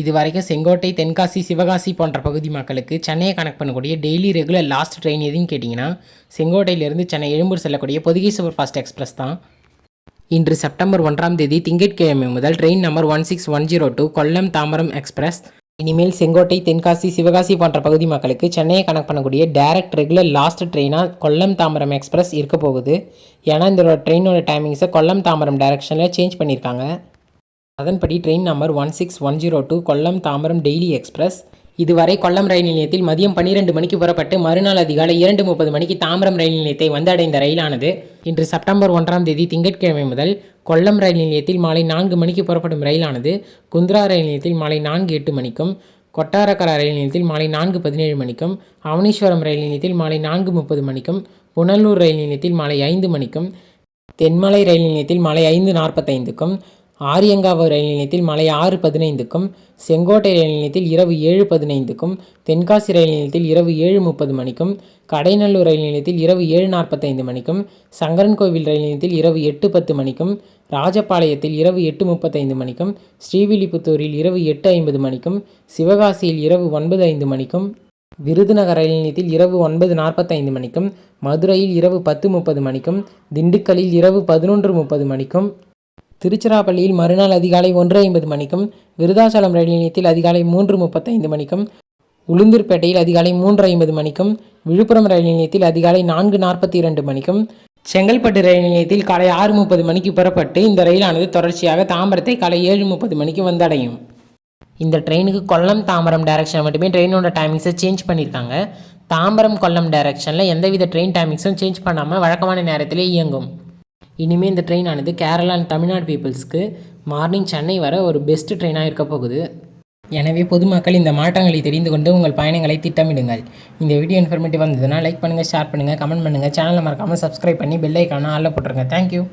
இது வரைக்கும் செங்கோட்டை தென்காசி சிவகாசி போன்ற பகுதி மக்களுக்கு சென்னையை கனெக்ட் பண்ணக்கூடிய டெய்லி ரெகுலர் லாஸ்ட் ட்ரெயின் எதுன்னு கேட்டிங்கன்னா செங்கோட்டையிலிருந்து சென்னை எழும்பூர் செல்லக்கூடிய பொதிகை சூப்பர் ஃபாஸ்ட் எக்ஸ்பிரஸ் தான். இன்று செப்டம்பர் ஒன்றாம் தேதி திங்கட்கிழமை முதல் train number one six one zero two Kollam Tambaram express இனிமேல் செங்கோட்டை தென்காசி சிவகாசி போன்ற பகுதி மக்களுக்கு சென்னையை கனெக்ட் பண்ணக்கூடிய டைரக்ட் ரெகுலர் லாஸ்ட் ட்ரெயினாக கொல்லம் தாம்பரம் எக்ஸ்பிரஸ் இருக்க போகுது. ஏன்னா இந்த ட்ரெயினோட டைமிங்ஸை கொல்லம் தாம்பரம் டைரக்ஷனில் சேஞ்ச் பண்ணியிருக்காங்க. அதன்படி train number one six one zero two Kollam Tambaram daily express இதுவரை கொல்லம் ரயில் நிலையத்தில் மதியம் பன்னிரெண்டு மணிக்கு புறப்பட்டு மறுநாள் அதிகாலை இரண்டு முப்பது மணிக்கு தாம்பரம் ரயில் நிலையத்தை வந்தடைந்த ரயிலானது இன்று செப்டம்பர் ஒன்றாம் தேதி திங்கட்கிழமை முதல் கொல்லம் ரயில் நிலையத்தில் மாலை நான்கு மணிக்கு புறப்படும் ரயிலானது குந்த்ரா ரயில் நிலையத்தில் மாலை நான்கு எட்டு மணிக்கும் கொட்டாரக்கரா ரயில் நிலையத்தில் மாலை நான்கு பதினேழு மணிக்கும் அவனீஸ்வரம் ரயில் நிலையத்தில் மாலை நான்கு முப்பது மணிக்கும் புனலூர் ரயில் நிலையத்தில் மாலை ஐந்து மணிக்கும் தென்மலை ரயில் நிலையத்தில் மாலை ஐந்து நாற்பத்தைந்துக்கும் ஆரியங்காவு ரயில் நிலையத்தில் மாலை ஆறு பதினைந்துக்கும் செங்கோட்டை ரயில் நிலையத்தில் இரவு ஏழு பதினைந்துக்கும் தென்காசி ரயில் நிலையத்தில் இரவு ஏழு முப்பது மணிக்கும் கடைநல்லூர் ரயில் நிலையத்தில் இரவு ஏழு நாற்பத்தைந்து மணிக்கும் சங்கரன்கோவில் ரயில் நிலையத்தில் இரவு எட்டு பத்து மணிக்கும் ராஜபாளையத்தில் இரவு எட்டு முப்பத்தைந்து மணிக்கும் ஸ்ரீவில்லிபுத்தூரில் இரவு எட்டு ஐம்பது மணிக்கும் சிவகாசியில் இரவு ஒன்பது ஐந்து மணிக்கும் விருதுநகர் ரயில் நிலையத்தில் இரவு ஒன்பது நாற்பத்தைந்து மணிக்கும் மதுரையில் இரவு பத்து முப்பது மணிக்கும் திண்டுக்கல்லில் இரவு பதினொன்று முப்பது மணிக்கும் திருச்சிராப்பள்ளியில் மறுநாள் அதிகாலை ஒன்று ஐம்பது மணிக்கும் விருதாச்சலம் ரயில் நிலையத்தில் அதிகாலை மூன்று முப்பத்தைந்து மணிக்கும் உளுந்தூர்பேட்டையில் அதிகாலை மூன்று ஐம்பது மணிக்கும் விழுப்புரம் ரயில் நிலையத்தில் அதிகாலை நான்கு நாற்பத்தி இரண்டு மணிக்கும் செங்கல்பட்டு ரயில் நிலையத்தில் காலை ஆறு முப்பது மணிக்கு புறப்பட்டு இந்த ரயிலானது தொடர்ச்சியாக தாம்பரத்தை காலை ஏழு முப்பது மணிக்கு வந்தடையும். இந்த ட்ரெயினுக்கு கொல்லம் தாம்பரம் டைரக்ஷன் மட்டுமே ட்ரெயினோட டைமிங்ஸை சேஞ்ச் பண்ணியிருக்காங்க. தாம்பரம் கொல்லம் டைரக்ஷனில் எந்தவித ட்ரெயின் டைமிங்ஸும் சேஞ்ச் பண்ணாமல் வழக்கமான நேரத்திலே இயங்கும். இனிமேல் இந்த ட்ரெயினானது கேரளா அண்ட் தமிழ்நாடு பீப்புள்ஸ்க்கு மார்னிங் சென்னை வர ஒரு பெஸ்ட் ட்ரெயினாக இருக்க போகுது. எனவே பொதுமக்கள் இந்த மாற்றங்களை தெரிந்து கொண்டு உங்கள் பயணங்களை திட்டமிடுங்கள். இந்த வீடியோ இன்ஃபர்மேட்டிவ் வந்ததுன்னா லைக் பண்ணுங்கள் ஷேர் பண்ணுங்கள் கமெண்ட் பண்ணுங்கள் சேனலை மறக்காமல் சப்ஸ்கிரைப் பண்ணி பெல் ஐக்கான ஆளில் போட்டுருங்க. தேங்க்யூ